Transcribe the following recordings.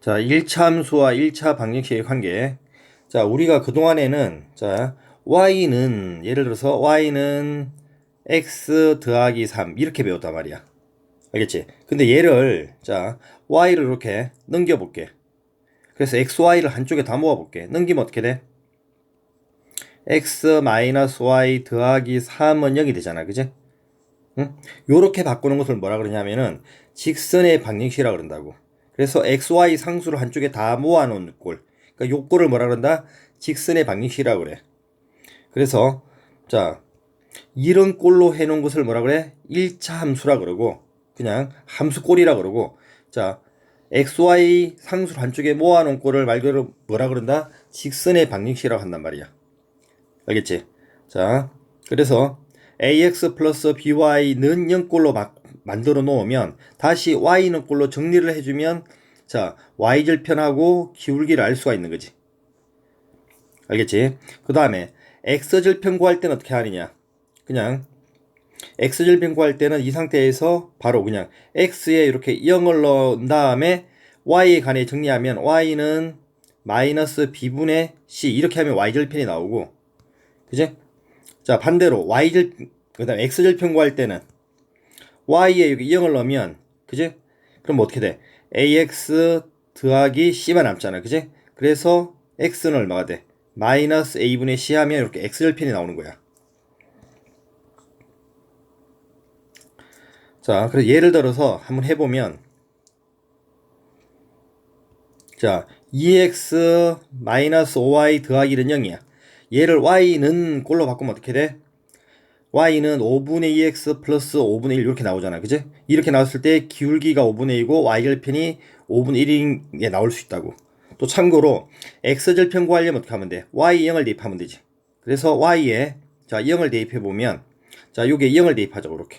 자, 1차 함수와 1차 방정식의 관계. 자, 우리가 그동안에는, 자, y는, 예를 들어서 y는 x 더하기 3, 이렇게 배웠단 말이야. 알겠지? 근데 얘를, 자, y를 이렇게 넘겨볼게. 그래서 xy를 한쪽에 다 모아볼게. 넘기면 어떻게 돼? x 마이너스 y 더하기 3은 0이 되잖아. 그지? 응? 요렇게 바꾸는 것을 뭐라 그러냐면은 직선의 방정식이라 그런다고. 그래서 xy 상수를 한쪽에 다 모아놓은 꼴. 그러니까 요 꼴을 뭐라 그런다? 직선의 방정식이라 그래. 그래서 자 이런 꼴로 해놓은 것을 뭐라 그래? 1차 함수라 그러고 그냥 함수 꼴이라 그러고 자 xy 상수를 한쪽에 모아놓은 꼴을 말 그대로 뭐라 그런다? 직선의 방정식이라고 한단 말이야. 알겠지? 자 그래서 ax 플러스 by는 0꼴로 막 만들어 놓으면 다시 y는 꼴로 정리를 해주면 자 y절편하고 기울기를 알 수가 있는 거지. 알겠지? 그 다음에 x절편 구할 때는 어떻게 하느냐? 그냥 x절편 구할 때는 이 상태에서 바로 그냥 x에 이렇게 0을 넣은 다음에 y에 관해 정리하면 y는 마이너스 b분의 c 이렇게 하면 y절편이 나오고 그지? 자 반대로 y절 그 다음에 x절편 구할 때는 y에 여기 0을 넣으면 그지? 그럼 어떻게 돼? ax 더하기 c만 남잖아 그지? 그래서 x는 얼마가 돼? 마이너스 a분의 c 하면 이렇게 x절편이 나오는 거야 자 그래서 예를 들어서 한번 해보면 자 2x 마이너스 5y 더하기는 0이야 얘를 y는 꼴로 바꾸면 어떻게 돼? Y는 5분의 2x 플러스 5분의 1 이렇게 나오잖아 그지? 이렇게 나왔을 때 기울기가 5분의 1이고 y절편이 5분의 1인 게 나올 수 있다고 또 참고로 x절편 구하려면 어떻게 하면 돼? y 0을 대입하면 되지 그래서 y에 자 0을 대입해 보면 자 요게 0을 대입하죠 이렇게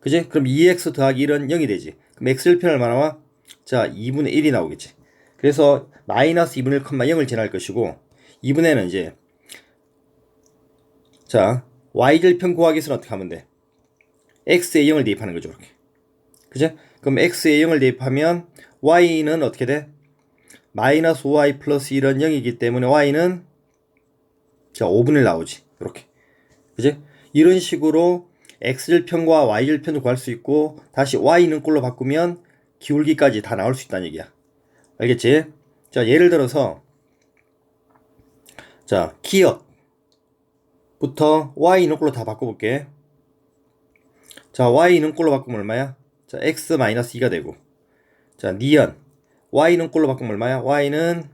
그지? 그럼 2x 더하기 1은 0이 되지 그럼 x절편 얼마 나와? 자 2분의 1이 나오겠지 그래서 마이너스 2분의 1, 0을 지날 것이고 2분의는 이제 자 y절편 구하기 위해서는 어떻게 하면 돼? x에 0을 대입하는 거죠 이렇게 그죠? 그럼 x에 0을 대입하면 y는 어떻게 돼? 마이너스 5y 플러스 1은 0이기 때문에 y는 자 5분의 1 나오지 이렇게 그지? 이런 식으로 x절편과 y절편도 구할 수 있고 다시 y는 꼴로 바꾸면 기울기까지 다 나올 수 있다는 얘기야 알겠지? 자 예를 들어서 자 기억 부터 y는 꼴로 다 바꿔볼게. 자, y는 꼴로 바꾸면 얼마야? 자, x 2가 되고. 자, 니은. y는 꼴로 바꾸면 얼마야? y는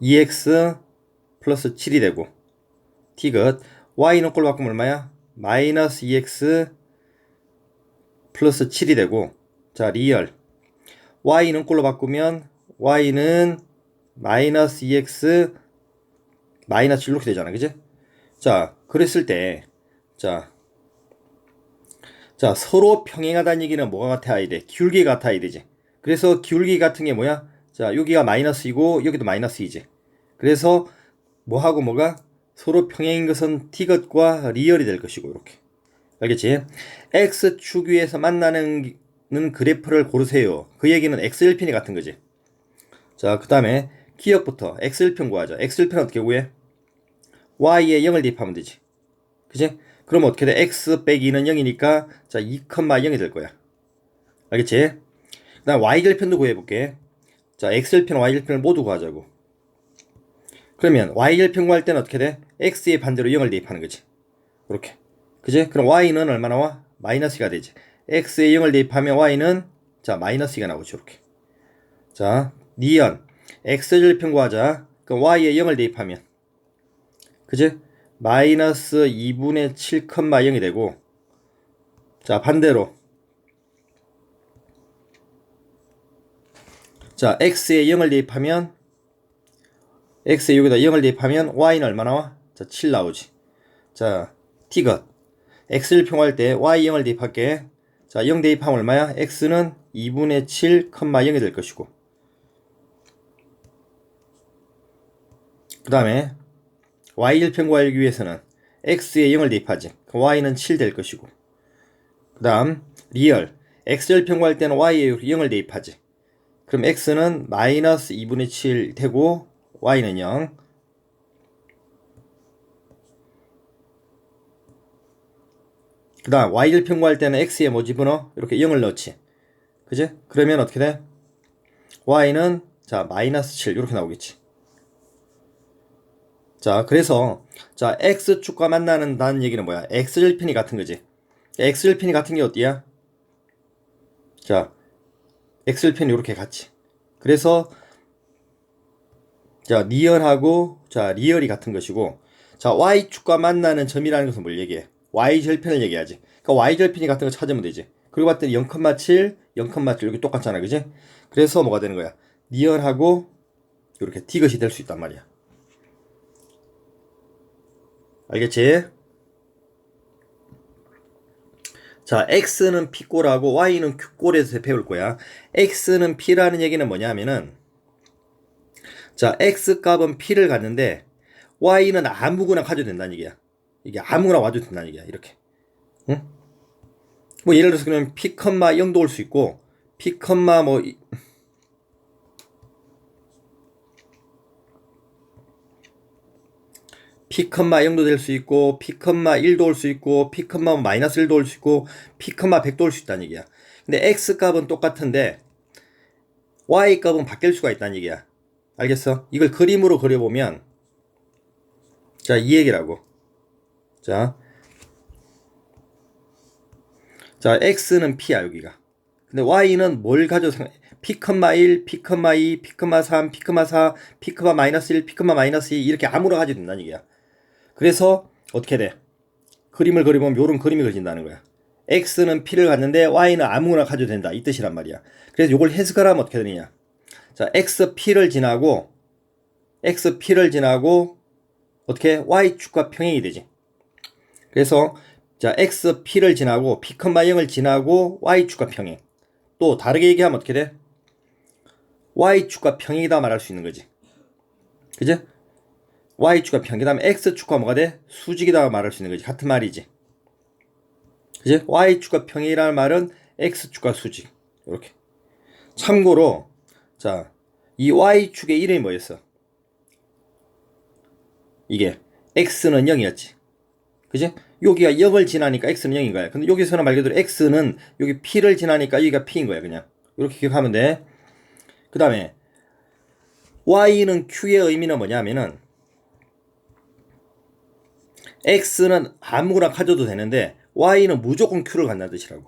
2x 플러스 7이 되고. t긋. y는 꼴로 바꾸면 얼마야? 마이너스 2x 플러스 7이 되고. 자, 리얼. y는 꼴로 바꾸면 y는 마이너스 2x 마이너스 이렇게 되잖아. 그지? 자, 그랬을 때, 자, 자, 서로 평행하다는 얘기는 뭐가 같아야 돼? 기울기 같아야 되지. 그래서 기울기 같은 게 뭐야? 자, 여기가 마이너스이고, 여기도 마이너스이지. 그래서, 뭐하고 뭐가? 서로 평행인 것은 t것과 리얼이 될 것이고, 이렇게. 알겠지? x축 위에서 만나는 그래프를 고르세요. 그 얘기는 x절편이 같은 거지. 자, 그 다음에 기억부터 x절편 구하자. x절편 어떻게 구해? Y에 0을 대입하면 되지. 그지? 그럼 어떻게 돼? x 빼기 2는 0이니까 자 2,0이 될 거야. 알겠지? 그 다음 y절편도 구해볼게. 자 x절편, y절편을 모두 구하자고. 그러면 y절편 구할 때는 어떻게 돼? x의 반대로 0을 대입하는 거지. 이렇게. 그지? 그럼 y는 얼마 나 와? 마이너스가 되지. x에 0을 대입하면 y는 자 마이너스가 나오죠. 이렇게. 자 니은 x절편 구하자. 그럼 y에 0을 대입하면 그지? 마이너스 2분의 7, 0이 되고 자 반대로 자 x에 0을 대입하면 x에 여기다 0을 대입하면 y는 얼마 나 와? 자 7 나오지 자 t것 x를 평할 때 y 0을 대입할게 자 0 대입하면 얼마야? x는 2분의 7, 0이 될 것이고 그 다음에 y절편 구하기 위해서는 x에 0을 대입하지. y는 7 될 것이고. 그 다음 리얼 x절편 구할 때는 y에 0을 대입하지. 그럼 x는 마이너스 2분의 7 되고 y는 0. 그 다음 y를 평구할 때는 x에 뭐 집어넣어? 이렇게 0을 넣지. 그지? 그러면 어떻게 돼? y는 자 마이너스 7 이렇게 나오겠지. 자 그래서 자 x축과 만나는다는 얘기는 뭐야? x절편이 같은 거지. x절편이 같은 게 어디야? 자 x절편이 이렇게 같이. 그래서 자 니얼하고 자 리얼이 같은 것이고 자 y축과 만나는 점이라는 것은 뭘 얘기해? y절편을 얘기하지. 그러니까 y절편이 같은 거 찾으면 되지. 그리고 봤더니 0,7, 0,7 이렇게 똑같잖아, 그지? 그래서 뭐가 되는 거야? 니얼하고 이렇게 디귿이 될 수 있단 말이야. 알겠지? 자, x는 p꼴하고 y는 q꼴에서 배울 거야. x는 p라는 얘기는 뭐냐면은 자, x 값은 p를 갖는데 y는 아무거나 가져도 된다는 얘기야. 이게 아무거나 와도 된다는 얘기야. 이렇게. 응? 뭐 예를 들어서 그러면 p, 0도 올 수 있고 p, 뭐 이- p, 0도 될 수 있고 p, 1도 올 수 있고 p, 마이너스 1도 올 수 있고 p, 100도 올 수 있다는 얘기야. 근데 x 값은 똑같은데 y 값은 바뀔 수가 있다는 얘기야. 알겠어? 이걸 그림으로 그려보면 자, 이 얘기라고. 자, 자, x는 p야, 여기가. 근데 y는 뭘 가져 상 p, 1, p, 2, p, 3, p, 4, p, 마이너스 1, p, 마이너스 2 이렇게 아무나 가져도 된다는 얘기야. 그래서 어떻게 돼? 그림을 그리면 요런 그림이 그려진다는 거야. x는 p를 갖는데 y는 아무나 가져도 된다. 이 뜻이란 말이야. 그래서 요걸 해석을 하면 어떻게 되느냐? 자, x p를 지나고 x p를 지나고 어떻게 y축과 평행이 되지. 그래서 자, x p를 지나고 p, 0을 지나고 y축과 평행. 또 다르게 얘기하면 어떻게 돼? y축과 평행이다 말할 수 있는 거지. 그죠? Y축과 평행. 그다음에 x축과 뭐가 돼? 수직이다 말할 수 있는 거지. 같은 말이지. 그지? y축과 평행이라는 말은 x축과 수직. 이렇게. 참고로 자, 이 y축의 이름이 뭐였어? 이게 x는 0이었지. 그지? 여기가 0을 지나니까 x는 0인 거야. 근데 여기서는 말 그대로 x는 여기 p를 지나니까 여기가 p인 거야, 그냥. 이렇게 기억하면 돼. 그 다음에 y는 q의 의미는 뭐냐면은 x는 아무거나 가져도 되는데 y는 무조건 q를 갖는 뜻이라고.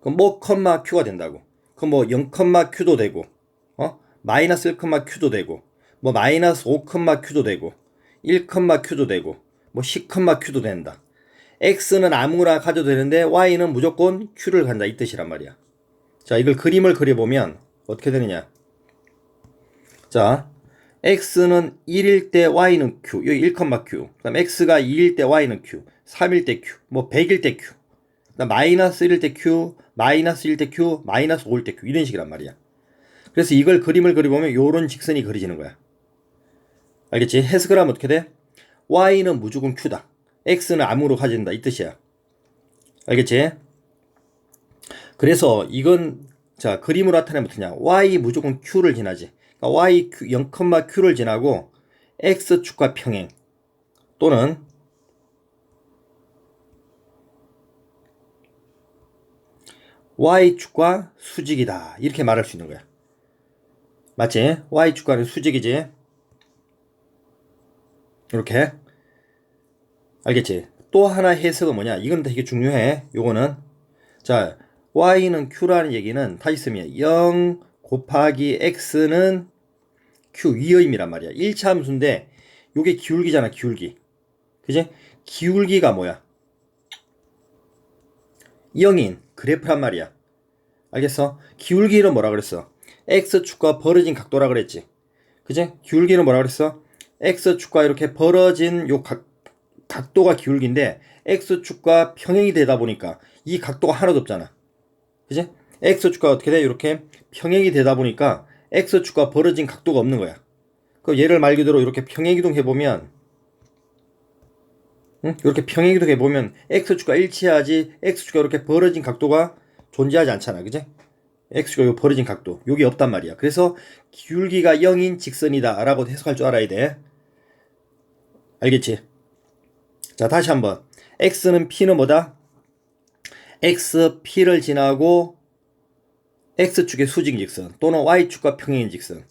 그럼 뭐 컴마 q가 된다고. 그럼 뭐 0, q도 되고, 어? 마이너스 1, q도 되고, 뭐 마이너스 5, q도 되고, 1, q도 되고, 뭐 10, q도 된다. x는 아무거나 가져도 되는데 y는 무조건 q를 간다 이 뜻이란 말이야. 자, 이걸 그림을 그려 보면 어떻게 되느냐? 자, x는 1일 때 y는 q, 여기 1, q. 그다음 x가 2일 때 y는 q, 3일 때 q, 뭐 100일 때 q. 그다음 마이너스 1일 때 q, 마이너스 1일 때 q, 마이너스 5일 때 q 이런 식이란 말이야. 그래서 이걸 그림을 그려보면 요런 직선이 그려지는 거야. 알겠지? 해석을 하면 어떻게 돼? y는 무조건 q다. x는 암으로 가진다 이 뜻이야. 알겠지? 그래서 이건 자 그림으로 나타내면 어떠냐? y 무조건 q를 지나지. 그러니까 y q, 0,q를 지나고 x축과 평행 또는 y축과 수직이다 이렇게 말할 수 있는 거야. 맞지? y축과는 수직이지. 이렇게 알겠지? 또 하나 해석은 뭐냐? 이건 되게 중요해. 요거는 자 y는 q라는 얘기는 다시 쓰면 0 곱하기 x는 q 위의미란 말이야. 1차 함수인데 요게 기울기잖아, 기울기. 그지? 기울기가 뭐야? 0인 그래프란 말이야. 알겠어? 기울기는 뭐라 그랬어? x축과 벌어진 각도라 그랬지. 그지? 기울기는 뭐라 그랬어? x축과 이렇게 벌어진 요 각, 각도가 기울기인데 x축과 평행이 되다 보니까 이 각도가 하나도 없잖아. 그지? X축과 어떻게 돼? 이렇게 평행이 되다 보니까 x축과 벌어진 각도가 없는 거야. 그 얘를 말 그대로 이렇게 평행이동 해보면 응? 이렇게 평행이동 해보면 x축과 일치하지 x축과 이렇게 벌어진 각도가 존재하지 않잖아. 그지? x축과 요 벌어진 각도 요게 없단 말이야. 그래서 기울기가 0인 직선이다 라고 해석할 줄 알아야 돼. 알겠지? 자 다시 한번 x는 p는 뭐다? x p를 지나고 x축의 수직 직선 또는 y축과 평행인 직선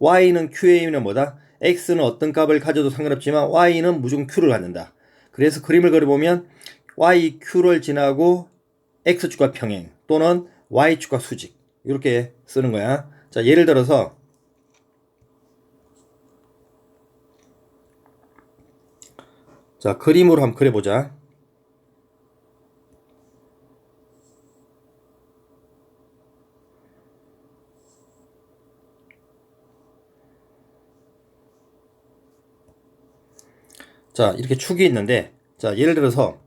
y는 q의 의미는 뭐다? x는 어떤 값을 가져도 상관없지만 y는 무조건 q를 갖는다. 그래서 그림을 그려보면 y q를 지나고 x축과 평행 또는 y축과 수직 이렇게 쓰는 거야. 자 예를 들어서 자 그림으로 한번 그려보자. 자, 이렇게 축이 있는데, 자, 예를 들어서,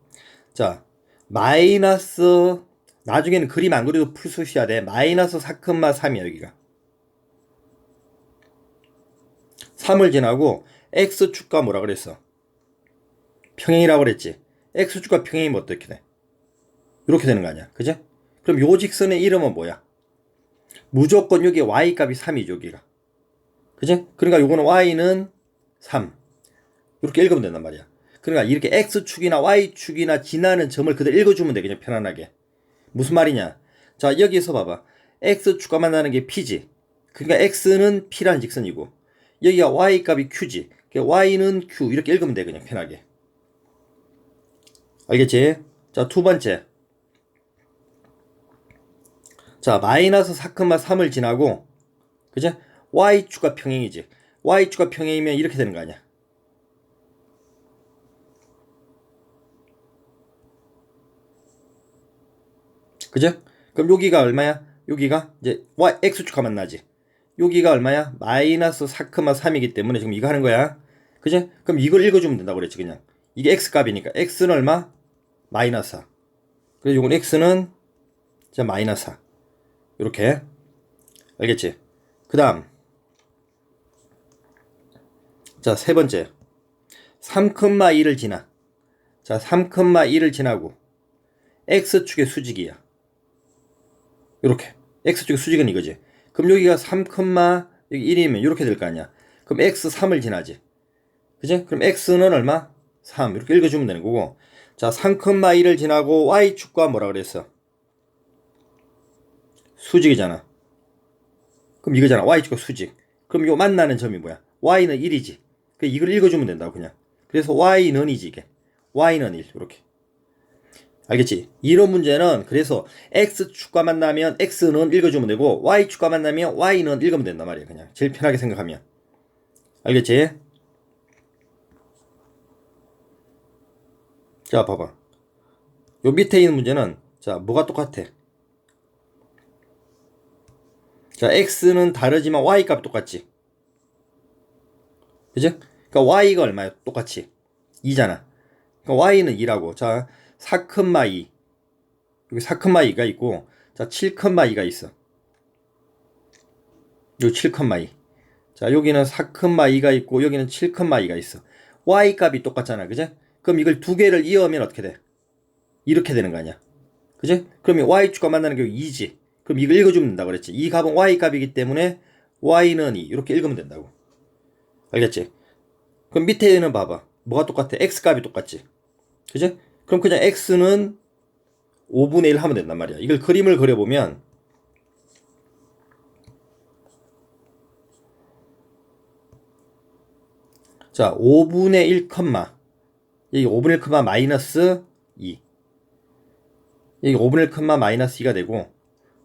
자, 마이너스, 나중에는 그림 안 그려도 풀수 있어야 돼. 마이너스 4,3이야, 여기가. 3을 지나고, x축과 뭐라 그랬어? 평행이라고 그랬지. x축과 평행이면 어떻게 돼? 이렇게 되는 거 아니야. 그지? 그럼 요 직선의 이름은 뭐야? 무조건 여기 y 값이 3이죠, 여기가. 그지? 그러니까 요거는 y는 3. 이렇게 읽으면 된단 말이야. 그러니까 이렇게 x축이나 y축이나 지나는 점을 그대로 읽어주면 돼. 그냥 편안하게. 무슨 말이냐? 자, 여기서 봐봐. x축과 만나는 게 p지. 그러니까 x는 p라는 직선이고, 여기가 y 값이 q지. 그러니까 y는 q. 이렇게 읽으면 돼. 그냥 편하게. 알겠지? 자, 두 번째. 자, 마이너스 4,3을 지나고, 그죠? y축과 평행이지. y축과 평행이면 이렇게 되는 거 아니야. 그죠? 그럼 여기가 얼마야? 여기가 이제 y x축과 만나지. 여기가 얼마야? 마이너스 4,3이기 때문에 지금 이거 하는 거야. 그죠? 그럼 이걸 읽어주면 된다고 그랬지 그냥. 이게 x 값이니까 x는 얼마? 마이너스 4. 그래서 요건 x는 자 마이너스 4. 이렇게 알겠지? 그 다음 자 세 번째 3,2를 지나 자 3,2를 지나고 x축의 수직이야. 이렇게 x축의 수직은 이거지. 그럼 여기가 3, 여기 1이면 이렇게 될 거 아니야. 그럼 x 3을 지나지. 그지? 그럼 x는 얼마? 3 이렇게 읽어주면 되는 거고. 자 3,1을 지나고 y축과 뭐라 그랬어? 수직이잖아. 그럼 이거잖아. y축과 수직. 그럼 요 만나는 점이 뭐야? y는 1이지. 그 이걸 읽어주면 된다고 그냥. 그래서 y는 이지 이게. y는 1 이렇게. 알겠지? 이런 문제는 그래서 x축과 만나면 x는 읽어주면 되고 y축과 만나면 y는 읽으면 된단 말이야 그냥. 제일 편하게 생각하면. 알겠지? 자 봐봐. 요 밑에 있는 문제는 자 뭐가 똑같아? 자 x는 다르지만 y 값이 똑같지? 그죠? 그러니까 y가 얼마야? 똑같이. 2잖아 그러니까 y는 2라고. 자4,2 여기 4,2가 있고 자 7,2가 있어. 요7,2자 여기는 4,2가 있고 여기는 7,2가 있어. y 값이 똑같잖아. 그죠? 그럼 이걸 두 개를 이어면 어떻게 돼? 이렇게 되는 거 아니야. 그죠? 그러면 y축과 만나는 게 2지. 그럼 이걸 읽어주면 된다고 그랬지. 이 값은 y 값이기 때문에 y는 2 이렇게 읽으면 된다고. 알겠지? 그럼 밑에는 봐봐. 뭐가 똑같아? x 값이 똑같지 그죠? 그럼 그냥 x는 5분의 1 하면 된단 말이야. 이걸 그림을 그려보면 자 5분의 1 컴마 여기 5분의 1 컴마 마이너스 2 여기 5분의 1 컴마 마이너스 2가 되고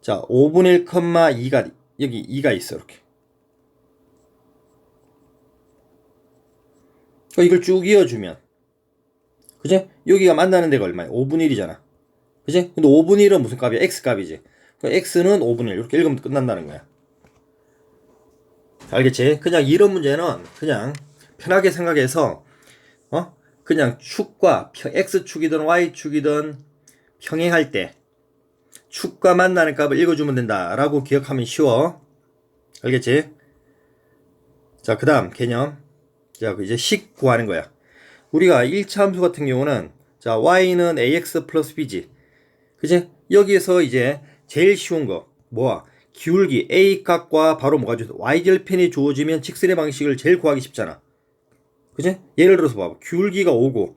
자 5분의 1 컴마 2가 여기 2가 있어 이렇게 이걸 쭉 이어주면 그지? 여기가 만나는 데가 얼마야? 5분의 1이잖아. 그지? 근데 5분의 1은 무슨 값이야? x 값이지. 그 x는 5분의 1. 이렇게 읽으면 끝난다는 거야. 알겠지? 그냥 이런 문제는 그냥 편하게 생각해서, 어? 그냥 축과, x축이든 y축이든 평행할 때, 축과 만나는 값을 읽어주면 된다. 라고 기억하면 쉬워. 알겠지? 자, 그 다음 개념. 자, 이제 식 구하는 거야. 우리가 1차 함수 같은 경우는 자 y는 ax 플러스 b지 그지? 여기에서 이제 제일 쉬운 거 뭐야? 기울기 A 값과 바로 뭐가 주어져? y절편이 주어지면 직선의 방식을 제일 구하기 쉽잖아. 그지? 예를 들어서 봐봐. 기울기가 5고,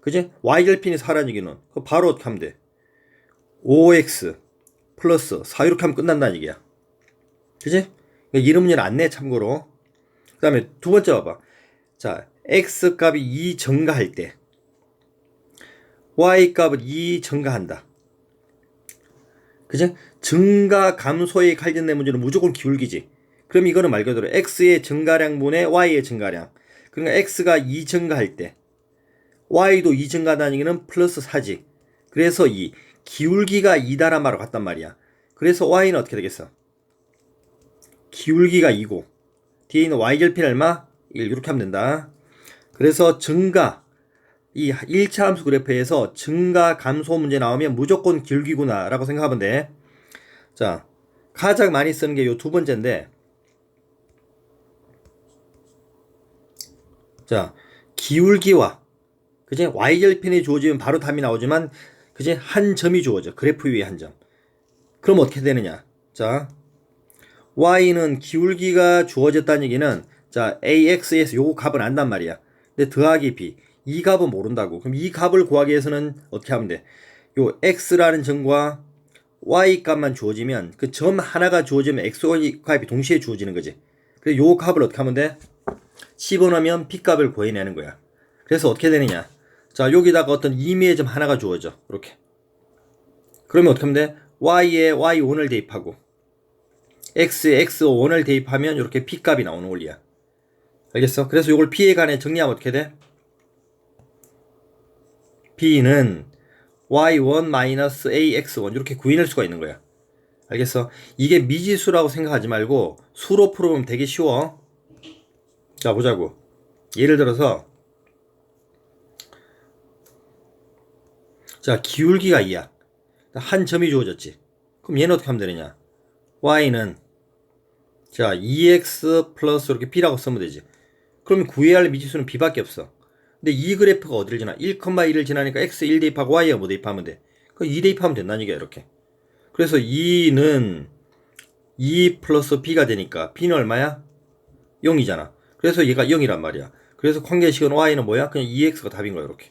그지? y절편이 4라는 얘기는 그거 바로 어떻게 하면 돼? 5x 플러스 4 이렇게 하면 끝난다는 얘기야. 그지? 이런 문제는 안 내, 참고로. 그 다음에 두 번째 봐봐. 자, x 값이 2 증가할 때, y 값은 2 증가한다. 그죠? 증가 감소에 관련된 문제는 무조건 기울기지. 그럼 이거는 말 그대로 x의 증가량분의 y의 증가량. 그러니까 x가 2 증가할 때 y도 2 증가하다는 얘기는 플러스 4지. 그래서 이 기울기가 2다란 말로 같단 말이야. 그래서 y는 어떻게 되겠어? 기울기가 2고 뒤에 있는 y절편 얼마? 1 이렇게 하면 된다. 그래서 증가 이 1차 함수 그래프에서 증가 감소 문제 나오면 무조건 기울기구나 라고 생각하면 돼. 자, 가장 많이 쓰는 게 요 두 번째인데 자, 기울기와 그제 y절편이 주어지면 바로 답이 나오지만 그제 한 점이 주어져. 그래프 위에 한 점. 그럼 어떻게 되느냐? 자, y는 기울기가 주어졌다는 얘기는 자, ax에서 요거 값은 안단 말이야. 근데 더하기 b 이 값은 모른다고. 그럼 이 값을 구하기 위해서는 어떻게 하면 돼? 요 x라는 점과 y 값만 주어지면 그 점 하나가 주어지면 x 값이 동시에 주어지는 거지. 그래서 요 값을 어떻게 하면 돼? 집어넣으면 p 값을 구해내는 거야. 그래서 어떻게 되느냐? 자, 여기다가 어떤 임의의 점 하나가 주어져. 이렇게. 그러면 어떻게 하면 돼? y에 y1을 대입하고 x에 x1을 대입하면 이렇게 p 값이 나오는 원리야. 알겠어? 그래서 이걸 p에 관해 정리하면 어떻게 돼? b는 y1-ax1 이렇게 구해낼 수가 있는 거야. 알겠어? 이게 미지수라고 생각하지 말고 수로 풀어보면 되게 쉬워. 자, 보자고. 예를 들어서 자, 기울기가 2야. 한 점이 주어졌지. 그럼 얘는 어떻게 하면 되느냐? y는 자, 2x 플러스 이렇게 b라고 쓰면 되지. 그러면 구해야 할 미지수는 b밖에 없어. 근데 이 그래프가 어디를 지나? 1,1을 지나니까 x 1 대입하고 y에 뭐 대입하면 돼? 그2 대입하면 된다는 얘기야, 이렇게. 그래서 2는 2 플러스 b가 되니까 b는 얼마야? 0이잖아. 그래서 얘가 0이란 말이야. 그래서 관계식은 y는 뭐야? 그냥 2x가 답인 거야, 이렇게.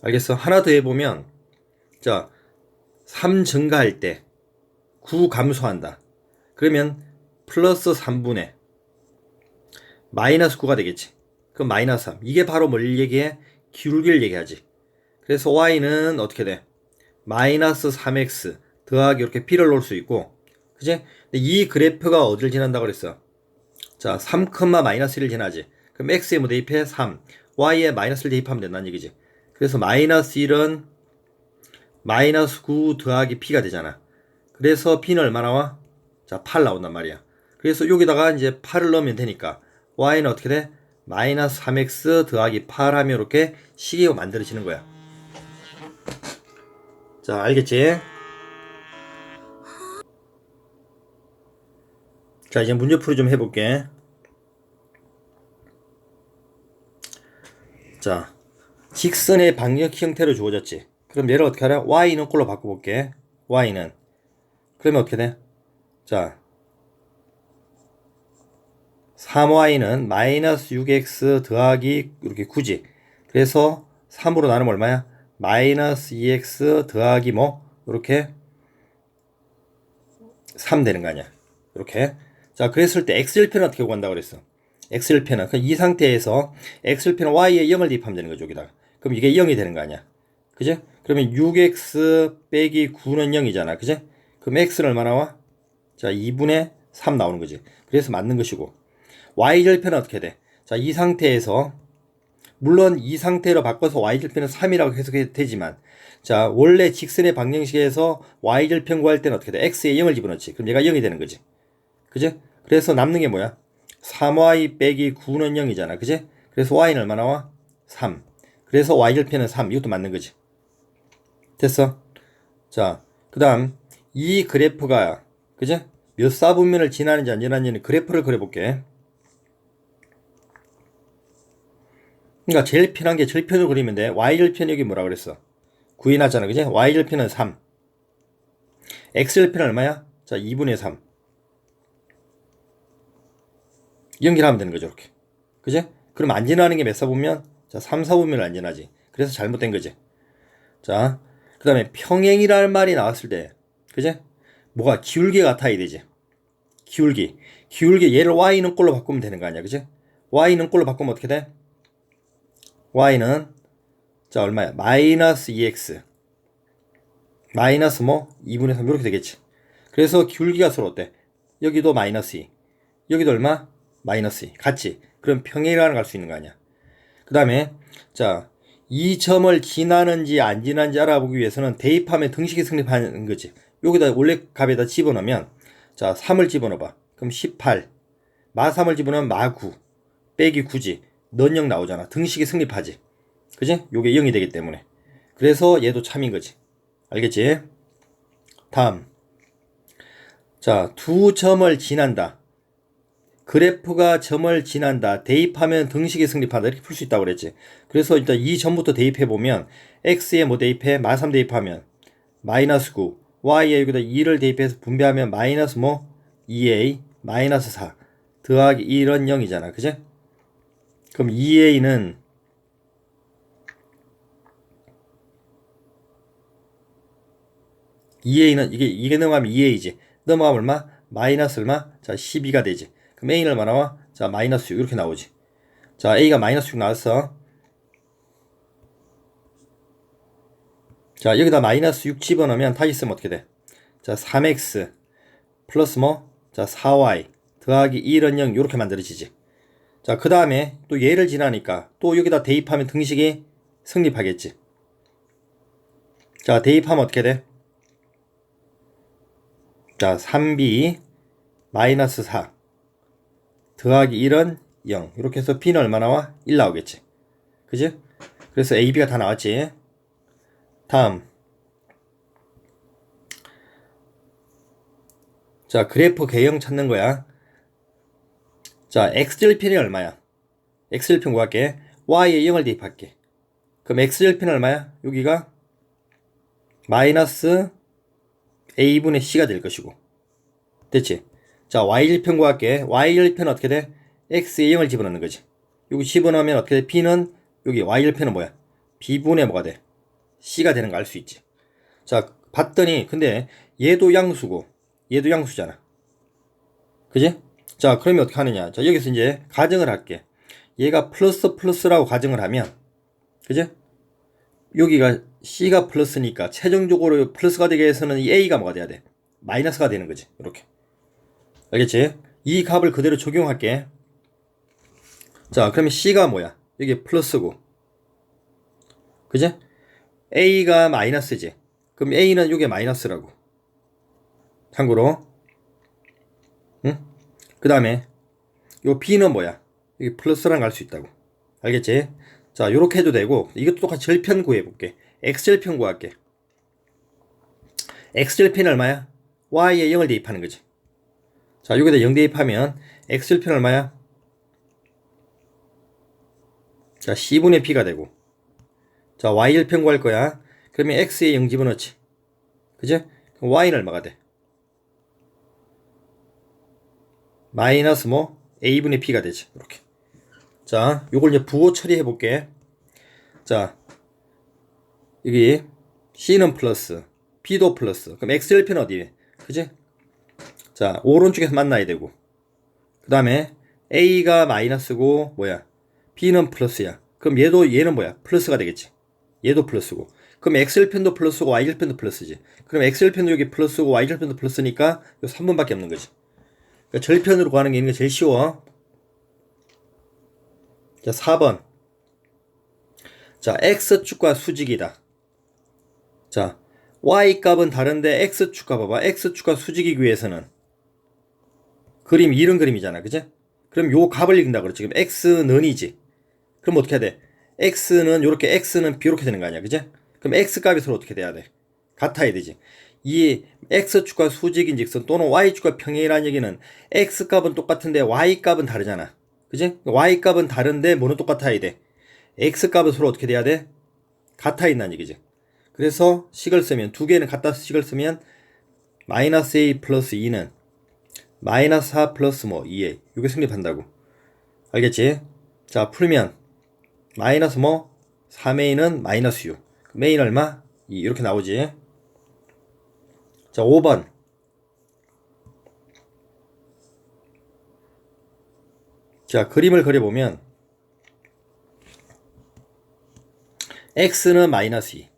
알겠어? 하나 더 해보면, 자, 3 증가할 때, 9 감소한다. 그러면 플러스 3분의 마이너스 9가 되겠지. 그럼 마이너스 3. 이게 바로 뭘 얘기해? 기울기를 얘기하지. 그래서 y는 어떻게 돼? 마이너스 3x 더하기 이렇게 p를 놓을 수 있고, 그지? 이 그래프가 어디를 지난다고 그랬어? 자, 3, 마이너스 1을 지나지. 그럼 x에 뭐 대입해? 3. y에 마이너스를 대입하면 된다는 얘기지. 그래서 마이너스 1은 마이너스 9 더하기 p가 되잖아. 그래서 p는 얼마 나와? 자, 8 나온단 말이야. 그래서 여기다가 이제 8을 넣으면 되니까 y는 어떻게 돼? 마이너스 3x 더하기 8 하면 이렇게 식이 만들어지는 거야. 자, 알겠지? 자, 이제 문제풀이 좀 해볼게. 자, 직선의 방역 형태로 주어졌지. 그럼 얘를 어떻게 하라? y는 꼴로 바꿔볼게. y는. 그러면 어떻게 돼? 자, 3y는 마이너스 6x 더하기 이렇게 9지. 그래서 3으로 나누면 얼마야? 마이너스 2x 더하기 뭐? 이렇게 3 되는 거 아니야. 이렇게. 자, 그랬을 때 x절편은 어떻게 구한다고 그랬어? x절편은 그이 상태에서 x절편은 y에 0을 대입하면 되는 거죠, 여기다가. 그럼 이게 0이 되는 거 아니야. 그죠? 그러면 6x 빼기 9는 0이잖아. 그죠? 그럼 x는 얼마 나와? 자, 2분의 3 나오는 거지. 그래서 맞는 것이고. Y절편은 어떻게 돼? 자, 이 상태에서 물론 이 상태로 바꿔서 y절편은 3이라고 해석해도 되지만 자, 원래 직선의 방정식에서 y절편 구할 때는 어떻게 돼? x에 0을 집어넣지. 그럼 얘가 0이 되는 거지. 그지? 그래서 남는 게 뭐야? 3y 빼기 9는 0이잖아. 그지? 그래서 y는 얼마 나와? 3. 그래서 y절편은 3. 이것도 맞는 거지. 됐어? 자, 그 다음 이 그래프가 그지? 몇 사분면을 지나는지 안 지나는지는 그래프를 그려볼게. 그러니까 제일 편한 게 절편을 그리면 돼. y절편 여기 뭐라 그랬어? 구해놨잖아. 그지? y절편은 3. x절편은 얼마야? 자, 자, 2분의 3. 연결하면 되는 거죠, 이렇게. 그지? 그럼 안 지나는 게 몇 사 보면? 자, 3, 4 보면 안 지나지. 그래서 잘못된 거지. 자, 그 다음에 평행이라는 말이 나왔을 때, 그지? 뭐가 기울기 같아야 되지. 기울기. 기울기, 얘를 y는 꼴로 바꾸면 되는 거 아니야, 그지? y는 꼴로 바꾸면 어떻게 돼? Y는, 자, 얼마야? 마이너스 2x. 마이너스 뭐? 2분의 3, 이렇게 되겠지. 그래서 기울기가 서로 어때? 여기도 마이너스 2. 여기도 얼마? 마이너스 2. 같이. 그럼 평행이라는 갈 수 있는 거 아니야. 그 다음에, 자, 이 점을 지나는지 안 지나는지 알아보기 위해서는 대입하면 등식이 성립하는 거지. 여기다 원래 값에다 집어넣으면, 자, 3을 집어넣어봐. 그럼 18. 마 3을 집어넣으면 마 9. 빼기 9지. 넌0 나오잖아. 등식이 성립하지. 그지? 요게 0이 되기 때문에. 그래서 얘도 참인 거지. 알겠지? 다음. 자, 두 점을 지난다. 그래프가 점을 지난다. 대입하면 등식이 성립한다. 이렇게 풀 수 있다고 그랬지. 그래서 일단 이 점부터 대입해 보면 x에 뭐 대입해? 마3 대입하면 마이너스 9. y에 여기다 2를 대입해서 분배하면 마이너스 뭐 2a 마이너스 4 더하기 1은 0이잖아. 그지? 그럼 2a는 (2a는) 이게 이게 넘어가면 2a지. 넘어가면 얼마? 마이너스 얼마? 자 12가 되지. 그럼 a는 얼마 나와? 자 마이너스 6 이렇게 나오지. 자 a가 마이너스 6 나왔어. 자 여기다 마이너스 6 집어넣으면 다시 쓰면 어떻게 돼? 자 3x 플러스 뭐? 자 4y 더하기 1은 0 이렇게 만들어지지 자 그 다음에 또 얘를 지나니까 또 여기다 대입하면 등식이 성립하겠지 자 대입하면 어떻게 돼? 자 3b 마이너스 4 더하기 1은 0 이렇게 해서 b는 얼마 나와? 1 나오겠지 그지? 그래서 a, b가 다 나왔지 다음 자 그래프 개형 찾는 거야 자 x절편이 얼마야? X절편 구할게 y에 0을 대입할게. 그럼 x절편은 얼마야? 여기가 마이너스 a분의 c가 될 것이고. 됐지? 자 y절편 구할게 y절편은 어떻게 돼? X에 0을 집어넣는 거지. 여기 집어넣으면 어떻게 돼? B는 여기 y절편은 뭐야? B분의 뭐가 돼? C가 되는 거 알 수 있지. 자, 봤더니 근데 얘도 양수고 얘도 양수잖아. 그지? 자, 그러면 어떻게 하느냐? 자, 여기서 이제 가정을 할게. 얘가 플러스 플러스라고 가정을 하면 그지? 여기가 C가 플러스니까 최종적으로 플러스가 되게 해서는 이 A가 뭐가 돼야 돼? 마이너스가 되는 거지. 이렇게. 알겠지? 이 값을 그대로 적용할게. 자, 그러면 C가 뭐야? 여기 플러스고. 그지? A가 마이너스지. 그럼 A는 이게 마이너스라고. 참고로. 응? 그 다음에 요 B는 뭐야? 여기 플러스랑 갈 수 있다고. 알겠지? 자, 요렇게 해도 되고 이것도 똑같이 절편 구해 볼게. X절편 구할게. X절편이 얼마야? Y에 0을 대입하는 거지. 자, 여기다 0 대입하면 X절편 얼마야? 자, C분의 B가 되고 자, y절편 구할 거야. 그러면 x에 0 집어넣지. 그죠? 그럼 y는 얼마가 돼? 마이너스 뭐? a분의 p가 되지. 이렇게. 자, 요걸 이제 부호 처리해 볼게. 자, 여기 c는 플러스, b도 플러스. 그럼 x절편 어디에? 그지? 자, 오른쪽에서 만나야 되고. 그 다음에 a가 마이너스고 뭐야? b는 플러스야. 그럼 얘도 얘는 뭐야? 플러스가 되겠지. 얘도 플러스고. 그럼 x절편도 플러스고 y절편도 플러스지. 그럼 x절편도 여기 플러스고 y절편도 플러스니까 요 3번밖에 없는 거지. 그러니까 절편으로 가는 게 있는 게 제일 쉬워. 자, 4번. 자, x축과 수직이다. 자, y 값은 다른데 x축과 봐봐. x축과 수직이기 위해서는 그림 이런 그림이잖아. 그지? 그럼 요 값을 읽는다 그렇지. 그럼 x는이지. 그럼 어떻게 해야 돼? x는 요렇게 x는 이렇게 되는 거 아니야 그지? 그럼 x 값이 서로 어떻게 돼야 돼? 같아야 되지 이 x축과 수직인직선 또는 y축과 평행이라는 얘기는 x 값은 똑같은데 y 값은 다르잖아 그지? y 값은 다른데 뭐는 똑같아야 돼 x 값은 서로 어떻게 돼야 돼? 같아 있다는 얘기지 그래서 식을 쓰면 두 개는 같다 식을 쓰면 마이너스 a 플러스 2는 마이너스 4 플러스 뭐 2a 이게 성립한다고 알겠지? 자 풀면 마이너스 뭐 3a는 마이너스 6 메인 얼마? 2 이렇게 나오지 자 5번. 자 그림을 그려보면 x는 마이너스 2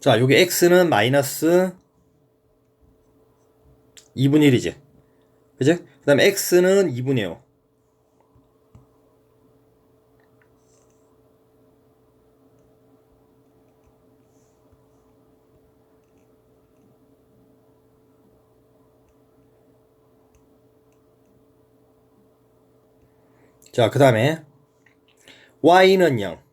자, 여기 x는 마이너스 2분의 1이지. 그지? 그 다음에 x는 2분의 5. 자, 그 다음에 y는 0.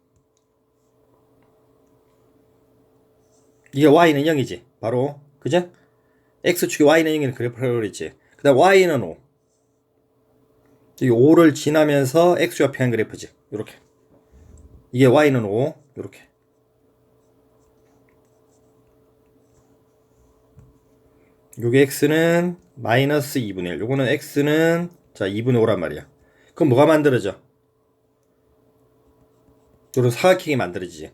이게 y는 0이지. 바로 그죠? x축이 y는 0이라는 그래프라고. 그 다음 y는 5. 이 5를 지나면서 x가 표한 그래프지. 이렇게. 이게 y는 5. 이렇게. 요게 x는 마이너스 2분의 1. 요거는 x는 자 2분의 5란 말이야. 그럼 뭐가 만들어져? 요런 사각형이 만들어지지.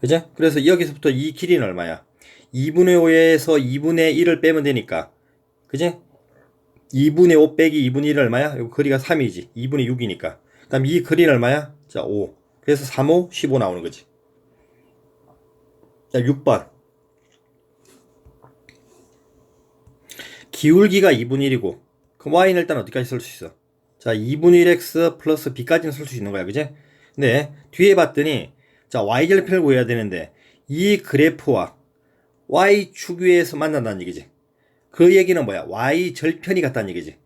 그죠? 그래서 여기서부터 이 길이는 얼마야? 2분의 5에서 2분의 1을 빼면 되니까. 그지? 2분의 5 빼기 2분의 1은 얼마야? 이 거리가 3이지. 2분의 6이니까. 그 다음 이 거리는 얼마야? 자, 5. 그래서 3, 5, 15 나오는 거지. 자, 6번. 기울기가 2분의 1이고, 그럼 y는 일단 어디까지 쓸 수 있어? 자, 2분의 1x 플러스 b까지는 쓸 수 있는 거야. 그지? 근데 뒤에 봤더니 자, y절편을 구해야 되는데 이 그래프와 y축 위에서 만난다는 얘기지. 그 얘기는 뭐야? y절편이 같다는 얘기지.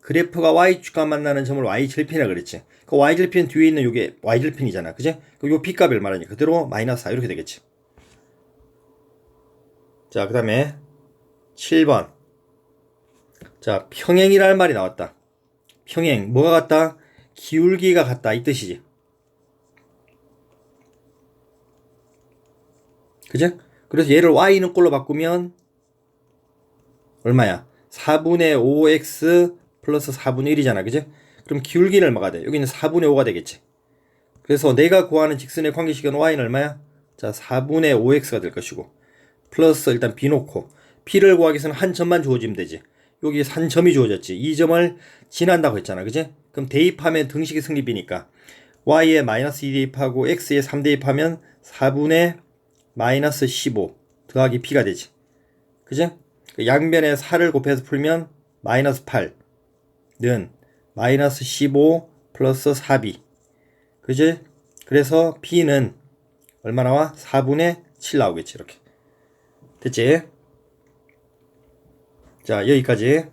그래프가 y축과 만나는 점을 y절편이라 그랬지. 그 y절편 뒤에 있는 요게 y절편이잖아. 그지? 요 b값을 말하니 그대로 마이너스 4 이렇게 되겠지. 자, 그 다음에 7번. 자, 평행이라는 말이 나왔다. 평행. 뭐가 같다? 기울기가 같다. 이 뜻이지. 그죠? 그래서 얘를 y는 꼴로 바꾸면 얼마야? 4분의 5x 플러스 4분의 1이잖아. 그죠? 그럼 기울기는 얼마가 돼? 여기는 4분의 5가 되겠지. 그래서 내가 구하는 직선의 관계식은 y는 얼마야? 자, 4분의 5x가 될 것이고 플러스 일단 b 놓고 p를 구하기 위해서는 한 점만 주어지면 되지. 여기 한 점이 주어졌지. 이 점을 지난다고 했잖아. 그지? 그럼 대입하면 등식이 성립이니까 y에 마이너스 2 대입하고 x에 3 대입하면 4분의 마이너스 15 더하기 p가 되지. 그죠? 양변에 4를 곱해서 풀면 마이너스 8는 마이너스 15 플러스 4b. 그지? 그래서 p는 얼마 나와? 4분의 7 나오겠지. 이렇게. 됐지? 자, 여기까지.